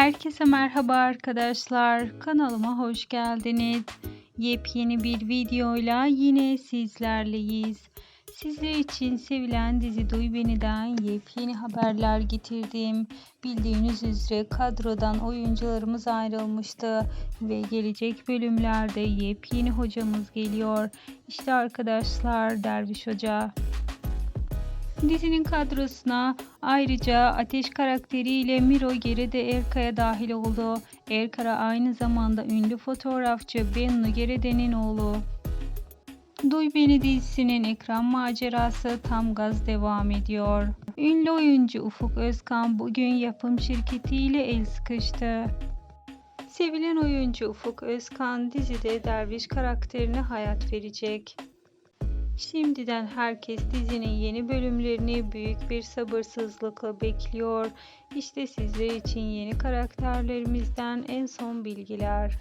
Herkese merhaba arkadaşlar. Kanalıma hoş geldiniz. Yepyeni bir videoyla yine sizlerleyiz. Sizler için sevilen dizi Duy Beni'den yepyeni haberler getirdim. Bildiğiniz üzere kadrodan oyuncularımız ayrılmıştı ve gelecek bölümlerde yepyeni hocamız geliyor. İşte arkadaşlar Derviş Hoca. Dizinin kadrosuna ayrıca Ateş karakteriyle Miro Gerede Erkaya dahil oldu. Erkara aynı zamanda ünlü fotoğrafçı Bennu Gerede'nin oğlu. Duy Beni dizisinin ekran macerası tam gaz devam ediyor. Ünlü oyuncu Ufuk Özkan bugün yapım şirketiyle el sıkıştı. Sevilen oyuncu Ufuk Özkan dizide Derviş karakterine hayat verecek. Şimdiden herkes dizinin yeni bölümlerini büyük bir sabırsızlıkla bekliyor. İşte sizler için yeni karakterlerimizden en son bilgiler.